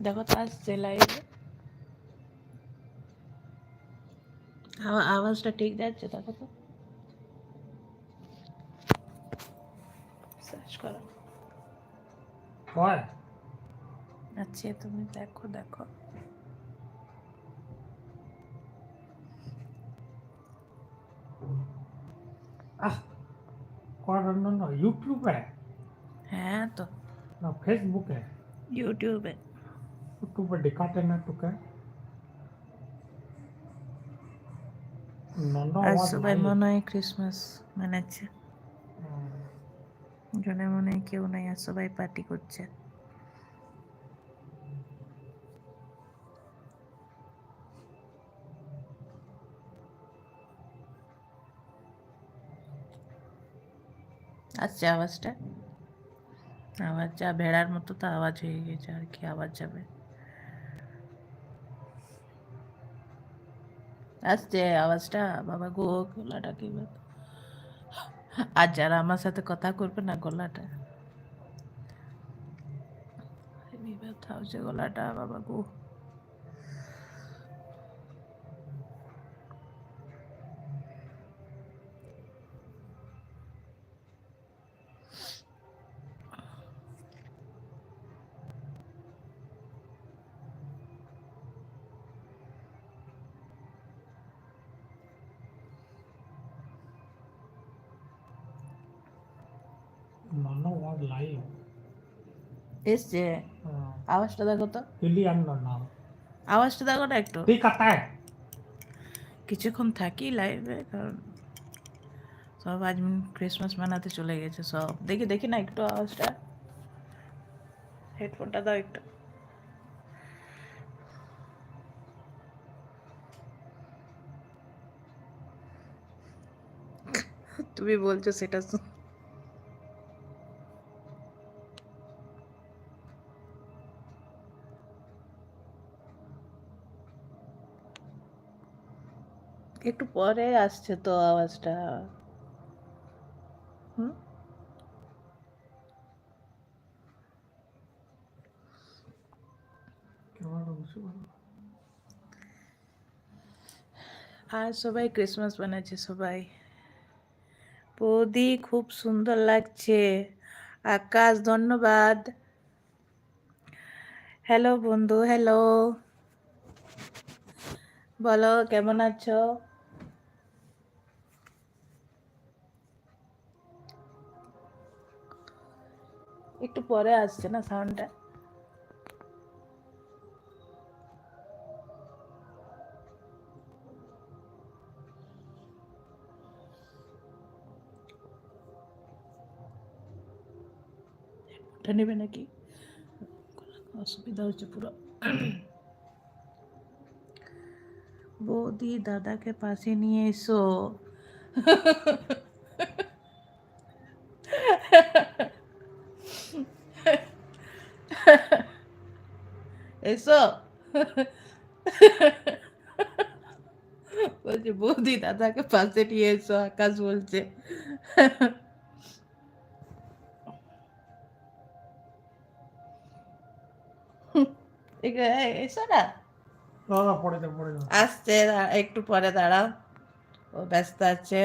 দেখো তো আসছে লাইভে আওয়াজটা ঠিক যাচ্ছে দেখো তো। সার্চ করো। আচ্ছা তুমি দেখো দেখো। আহ করার জন্য ইউটিউবে? হ্যাঁ তো। না ফেসবুকে ইউটিউবে। ইউটিউবে দেখাতে না তোকে নন্দ আজ আওয়াজ সবাই নাই। মনে হয় ক্রিসমাস মানাচ্ছে হুম, জনে মনে হয় কেউ নাই আর সবাই পার্টি করছে আসছে আওয়াজটা আওয়াজ যা ভেড়ার মতো তো আওয়াজ হয়ে গেছে আর কি আওয়াজ যাবে আসছে, আওয়াজটা বাবা গো, গলাটা কি? আর যারা আমার সাথে কথা করবে না গলাটা হচ্ছে গলাটা, বাবা গো লাইভ এসছে? আওয়াজটা দেখো তো। নাম। আওয়াজটা দেখো না একটু। কিছুক্ষণ থাকি লাইভে কারণ সব আজ ক্রিসমাস মানাতে চলে গেছে সব। দেখি দেখি না একটু আওয়াজটা। হেডফোনটা দাও একটু। তুমি বলছো সেটা একটু পরে আসছে তো আওয়াজটা। হুম? আর সবাই ক্রিসমাস বানাচ্ছে সবাই। বৌদি খুব সুন্দর লাগছে। আকাশ ধন্যবাদ। হ্যালো বন্ধু হ্যালো বলো, কেমন আছো? একটু পরে আসছে না সাউন্ডটা নেবে নাকি? অসুবিধা হচ্ছে পুরো। বৌদি দাদাকে পাশে নিয়ে এসো। এসো বলছে বৌদি দাদাকে পাশে নিয়ে এসো আকাশ বলছে এসো না আসছে একটু পরে দাঁড়াও ও ব্যস্ত আছে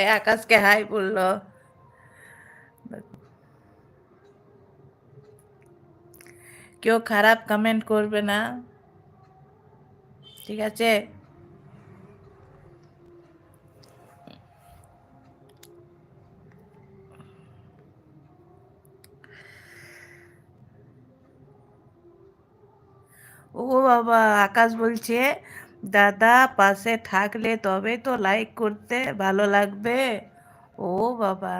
এই আকাশকে হাই বলল। কেউ খারাপ কমেন্ট করবে না। ঠিক আছে? ও বাবা, আকাশ বলছে দাদা, পাশে থাকলে তবে তো লাইক করতে ভালো লাগবে। ও বাবা।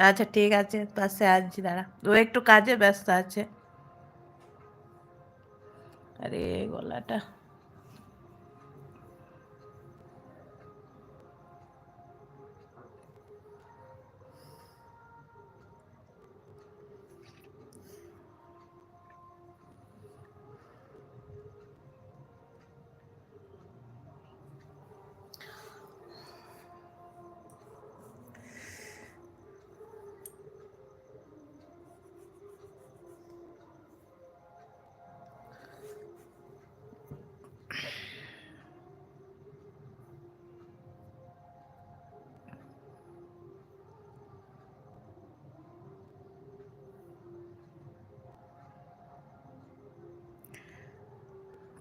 আচ্ছা ঠিক আছে, পাশে আছি, দাঁড়া। ও একটু কাজে ব্যস্ত আছে। আরে, গলাটা।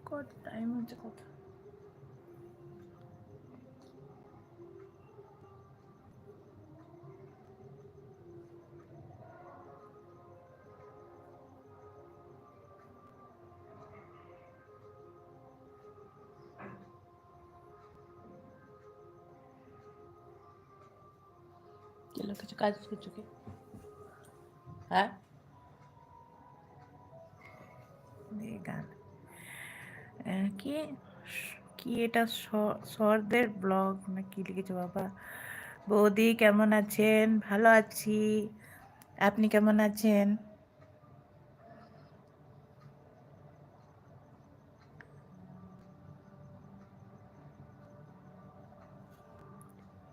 কত টাইম হচ্ছে কথা চলো কিছু কাজ করছ কি হ্যাঁ কি এটা সরদের ব্লগ না কি লিখেছে বাবা? বৌদি কেমন আছেন? ভালো আছি। আপনি কেমন আছেন?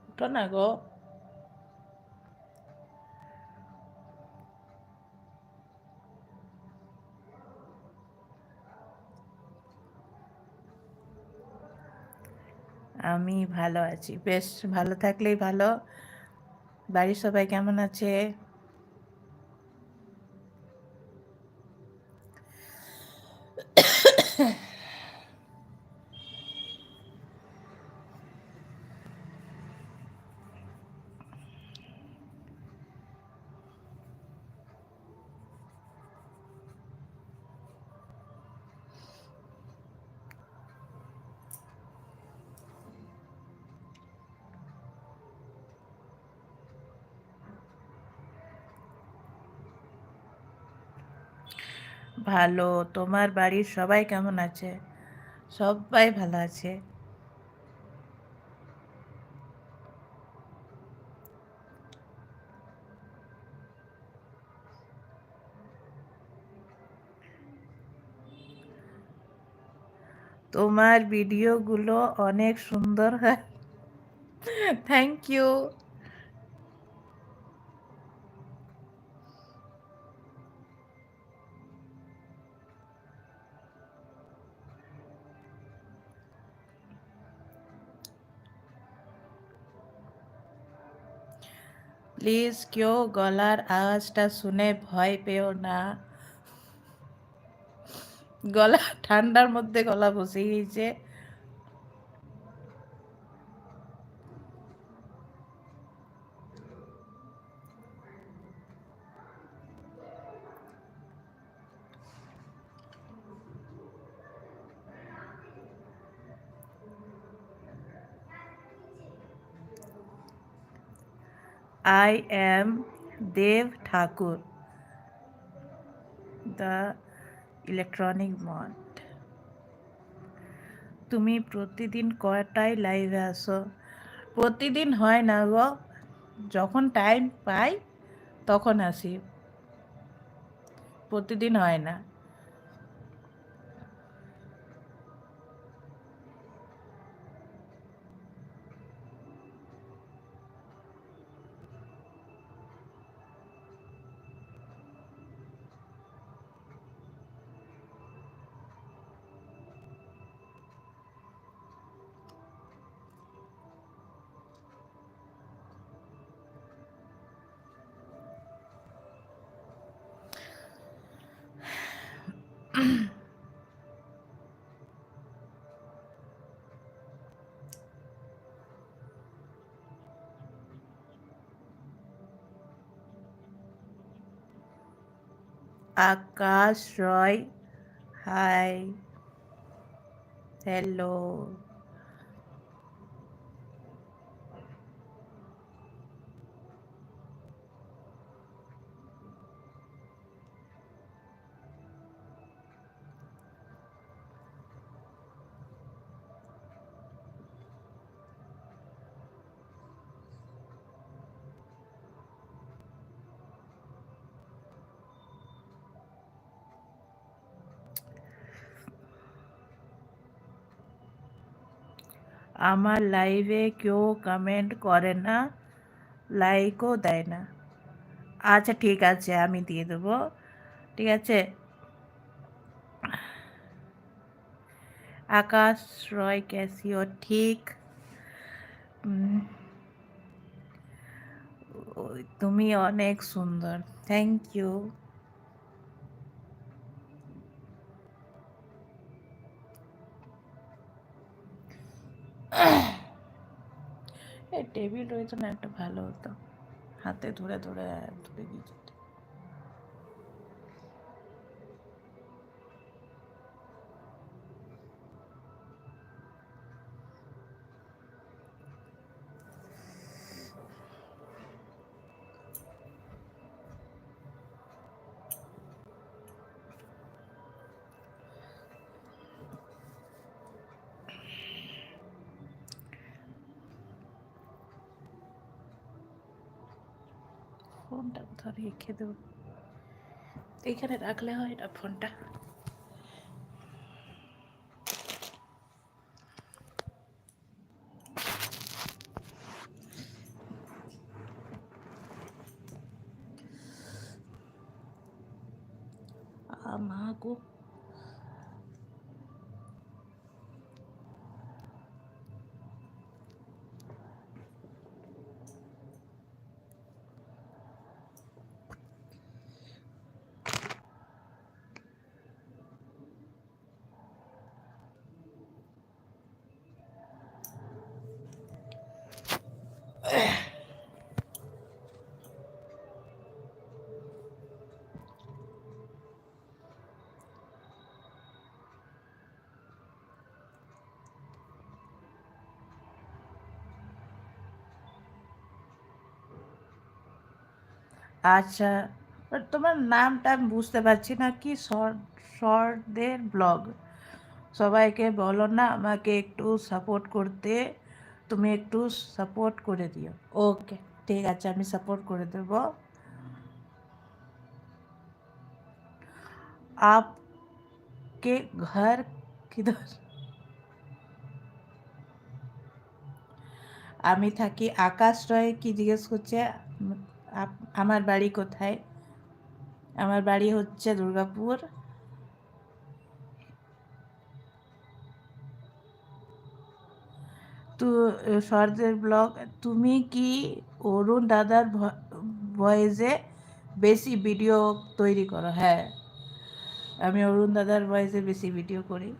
উঠো না গো। আমি ভালো আছি। বেশ ভালো থাকলেই ভালো। বাড়ির সবাই কেমন আছে? ভালো। তোমার বাড়ির সবাই কেমন আছে? সবাই ভালো আছে। তোমার ভিডিওগুলো অনেক সুন্দর হয়। থ্যাংক ইউ প্লিজ কেউ গলার আওয়াজটা শুনে ভয় পেও না? গলা ঠান্ডার মধ্যে গলা বসে গিয়েছে I am Dev Thakur, the electronic mod. তুমি প্রতিদিন কয়টায় লাইভে আসো প্রতিদিন হয় না গো। যখন টাইম পাই তখন আসি। প্রতিদিন হয় না। আকাশ রয় হাই হ্যালো আমার লাইভে কেউ কমেন্ট করে না লাইকও দেয় না। আচ্ছা ঠিক আছে, আমি দিয়ে দেবো। ঠিক আছে? আকাশ রয় ক্যাসিও ঠিক। তুমি অনেক সুন্দর। থ্যাংক ইউ টেবিল রয়েছে না একটা ভালো হতো। হাতে ধরে ধরে ধরে দিয়ে ফোনটা কোথাও রেখে দেব। এখানে রাখলে হয় না ফোনটা? মা আচ্ছা তোমার নামটা আমি বুঝতে পারছি না। কি শর্ট শর্টদের ব্লগ সবাইকে বলো না আমাকে একটু সাপোর্ট করতে। তুমি একটু সাপোর্ট করে দিও। ওকে ঠিক আছে আমি সাপোর্ট করে দেব। আপকে ঘর কিধর? আমি থাকি আকাশ রয় কি জিজ্ঞেস করছে? আমার বাড়ি কোথায়? আমার বাড়ি হচ্ছে দুর্গাপুর। তো, সরদের ব্লগ, তুমি কি অরুণ দাদার ভয়েসে বেশি ভিডিও তৈরি করো? হ্যাঁ আমি অরুণ দাদার ভয়েসে বেশি ভিডিও করি।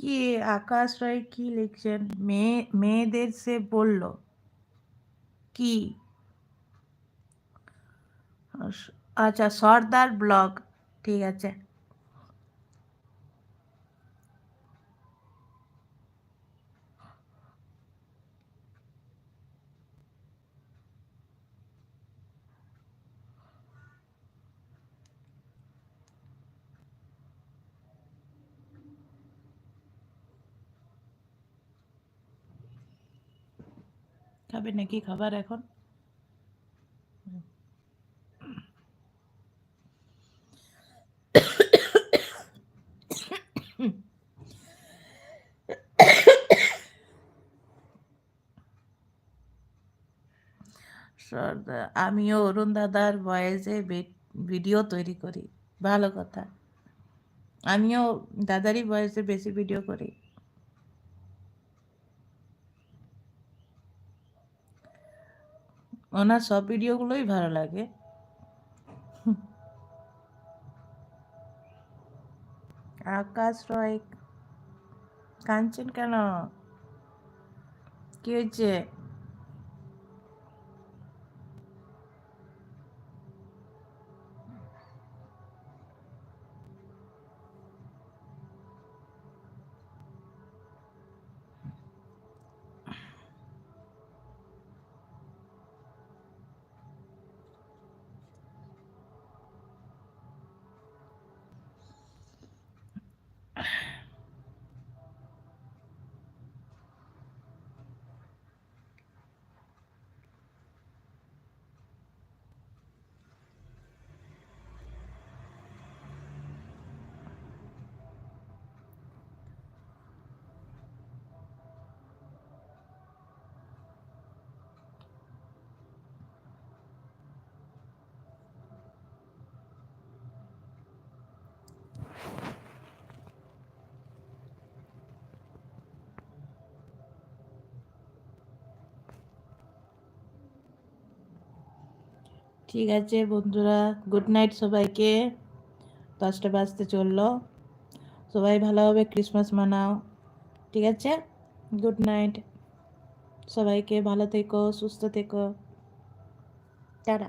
কি আকাশ রায় কি লিখছেন মেয়ে মেয়েদের সে বলল কি আচ্ছা সর্দার ব্লগ ঠিক আছে খাবে নাকি খাবার এখন? আমিও অরুণ দাদার ভয়েসে ভিডিও তৈরি করি। ভালো কথা। আমিও দাদারই ভয়েসে বেশি ভিডিও করি। ওনার সব ভিডিওগুলোই ভালো লাগে। আকাশ রয় কাঁদছেন কেন? কি হয়েছে? ঠিক আছে, বন্ধুরা। গুড নাইট সবাইকে। পাঁচটা বাজতে চলল। সবাই ভালোভাবে ক্রিসমাস মানাও। ঠিক আছে? গুড নাইট সবাইকে ভালো থেকো, সুস্থ থেকো। টাটা।